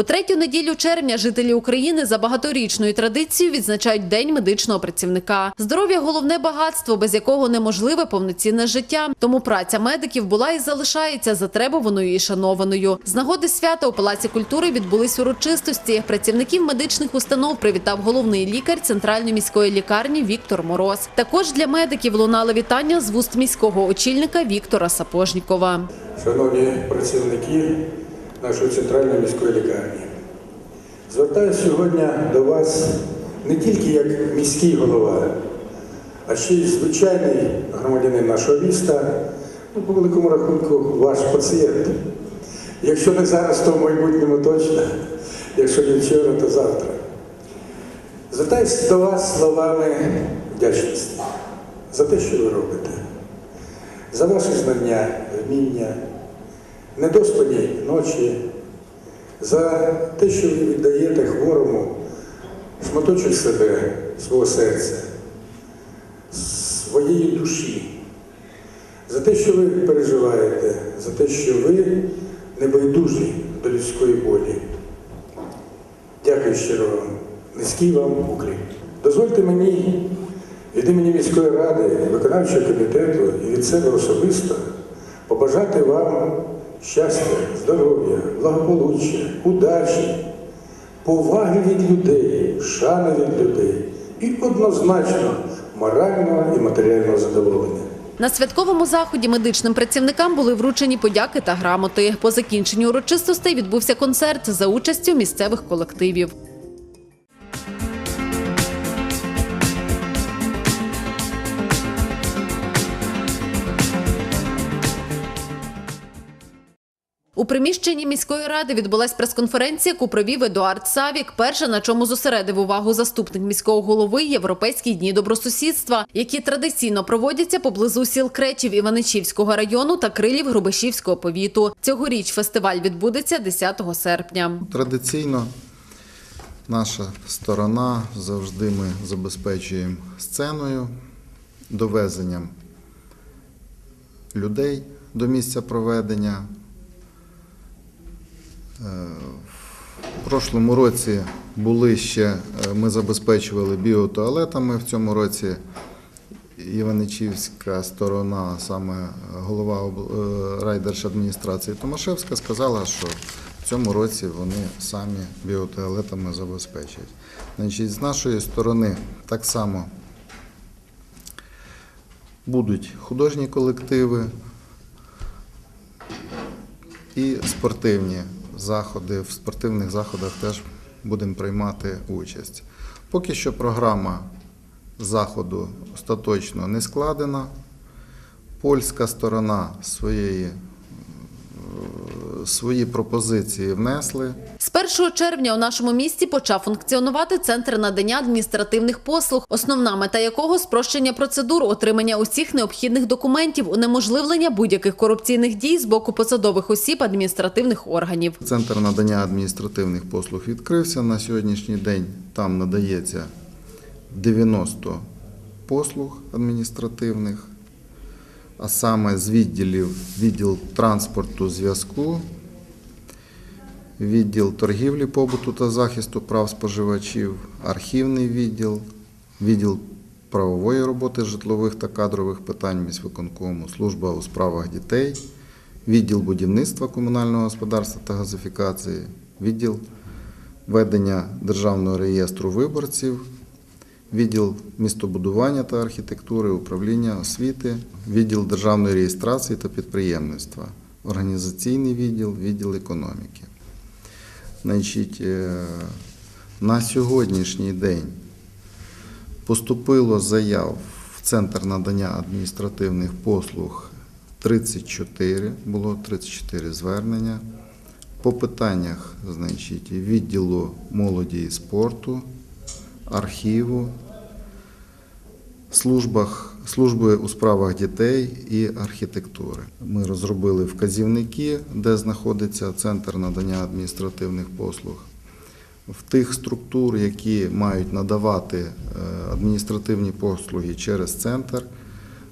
У третю неділю червня жителі України за багаторічною традицією відзначають День медичного працівника. Здоров'я головне багатство, без якого неможливе повноцінне життя. Тому праця медиків була і залишається затребуваною і шанованою. З нагоди свята у Палаці культури відбулись урочистості. Працівників медичних установ привітав головний лікар центральної міської лікарні Віктор Мороз. Також для медиків лунали вітання з вуст міського очільника Віктора Сапожнікова. Шановні працівники нашої центральної міської лікарні, звертаюся сьогодні до вас не тільки як міський голова, а ще й звичайний громадянин нашого міста, ну, по великому рахунку, ваш пацієнт. Якщо не зараз, то в майбутньому точно, якщо не вчора, то завтра. Звертаюся до вас словами вдячності за те, що ви робите за ваші знання, вміння, недоспані ночі, за те, що ви віддаєте хворому шматочок себе, свого серця, своєї душі, за те, що ви переживаєте, за те, що ви небайдужі до людської болі. Дякую щиро вам. Низький вам уклін. Дозвольте мені від імені міської ради, виконавчого комітету і від себе особисто побажати вам щастя, здоров'я, благополуччя, удачі, поваги від людей, шани від людей і однозначно морального і матеріального задоволення. На святковому заході медичним працівникам були вручені подяки та грамоти. По закінченню урочистостей відбувся концерт за участю місцевих колективів. У приміщенні міської ради відбулась прес-конференція, яку провів Едуард Савік. Перша, на чому зосередив увагу заступник міського голови Європейські дні добросусідства, які традиційно проводяться поблизу сіл Кречів Іваничівського району та Крилів Грубишівського повіту. Цьогоріч фестиваль відбудеться 10 серпня. Традиційно наша сторона завжди ми забезпечуємо сценою, довезенням людей до місця проведення. Е, В прошлому році були ще, е, ми забезпечували біотуалетами. В цьому році Іваничівська сторона, саме голова е, райдержадміністрації Томашевська, сказала, що в цьому році вони самі біотуалетами забезпечать. Значить, з нашої сторони так само будуть художні колективи і спортивні заходи. В спортивних заходах теж будемо приймати участь. Поки що програма заходу остаточно не складена. Польська сторона своєї, свої пропозиції внесли. З 1 червня у нашому місті почав функціонувати центр надання адміністративних послуг, основна мета якого спрощення процедур, отримання усіх необхідних документів, унеможливлення будь-яких корупційних дій з боку посадових осіб адміністративних органів. Центр надання адміністративних послуг відкрився. На сьогоднішній день там надається 90 послуг адміністративних, а саме з відділів відділ транспорту зв'язку, відділ торгівлі, побуту та захисту прав споживачів, архівний відділ, відділ правової роботи житлових та кадрових питань міськвиконкому, служба у справах дітей, відділ будівництва комунального господарства та газифікації, відділ ведення державного реєстру виборців, відділ містобудування та архітектури, управління освіти, відділ державної реєстрації та підприємництва, організаційний відділ, відділ економіки. Значить, е, на сьогоднішній день поступило заяв в Центр надання адміністративних послуг 34, було 34 звернення. По питаннях значить, відділу молоді і спорту, архіву, службах, служби у справах дітей і архітектури. Ми розробили вказівники, де знаходиться центр надання адміністративних послуг. В тих структур, які мають надавати е, адміністративні послуги через центр,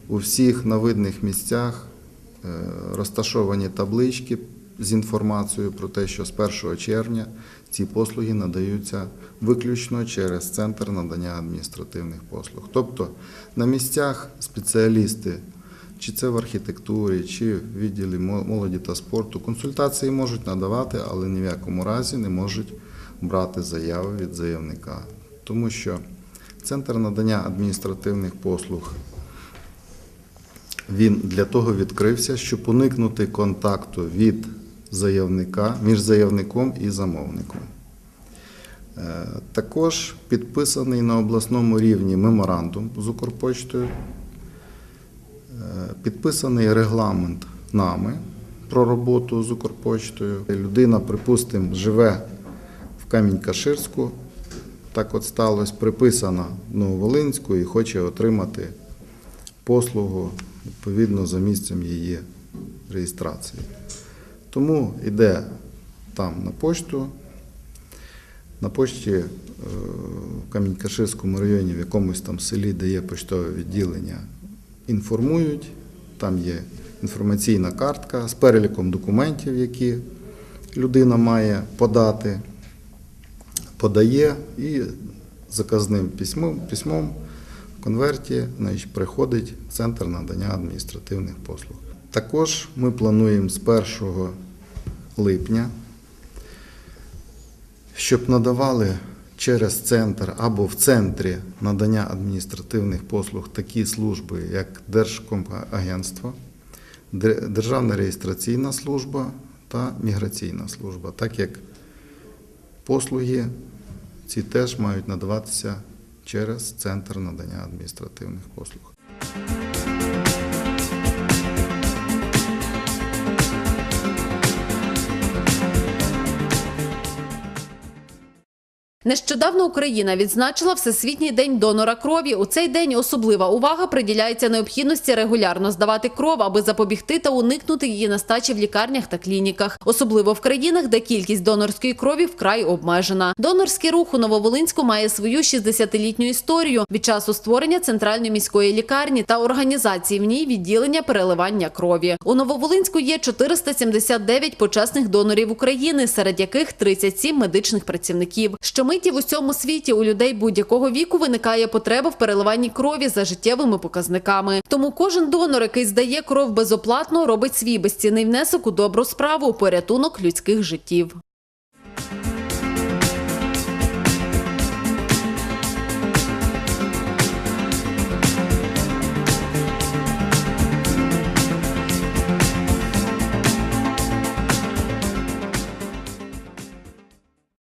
у всіх на видних місцях е, розташовані таблички з інформацією про те, що з 1 червня ці послуги надаються виключно через центр надання адміністративних послуг. Тобто на місцях спеціалісти, чи це в архітектурі, чи в відділі молоді та спорту, консультації можуть надавати, але ні в якому разі не можуть брати заяви від заявника. Тому що центр надання адміністративних послуг він для того відкрився, щоб уникнути контакту від заявника між заявником і замовником. Е, Також підписаний на обласному рівні меморандум з Укрпочтою, Е, підписаний регламент нами про роботу з Укрпочтою. Людина, припустимо, живе в Камінь-Каширську, так от сталося, приписана Нововолинську і хоче отримати послугу відповідно за місцем її реєстрації. Тому йде там на почту. На почті е, в Камінь-Каширському районі, в якомусь там селі, де є поштове відділення, інформують. Там є інформаційна картка з переліком документів, які людина має подати, подає і заказним письмом, письмом в конверті значить, приходить центр надання адміністративних послуг. Також ми плануємо з 1 липня, щоб надавали через центр або в центрі надання адміністративних послуг такі служби, як Держкомагентство, Дер- Державна реєстраційна служба та міграційна служба, так як послуги ці теж мають надаватися через центр надання адміністративних послуг. Нещодавно Україна відзначила Всесвітній день донора крові. У цей день особлива увага приділяється необхідності регулярно здавати кров, аби запобігти та уникнути її нестачі в лікарнях та клініках, особливо в країнах, де кількість донорської крові вкрай обмежена. Донорський рух у Нововолинську має свою 60-літню історію від часу створення центральної міської лікарні та організації в ній відділення переливання крові. У Нововолинську є 479 почесних донорів України, серед яких 37 медичних працівників. Щомиті в усьому світі у людей будь-якого віку виникає потреба в переливанні крові за життєвими показниками. Тому кожен донор, який здає кров безоплатно, робить свій безцінний внесок у добру справу порятунок людських життів.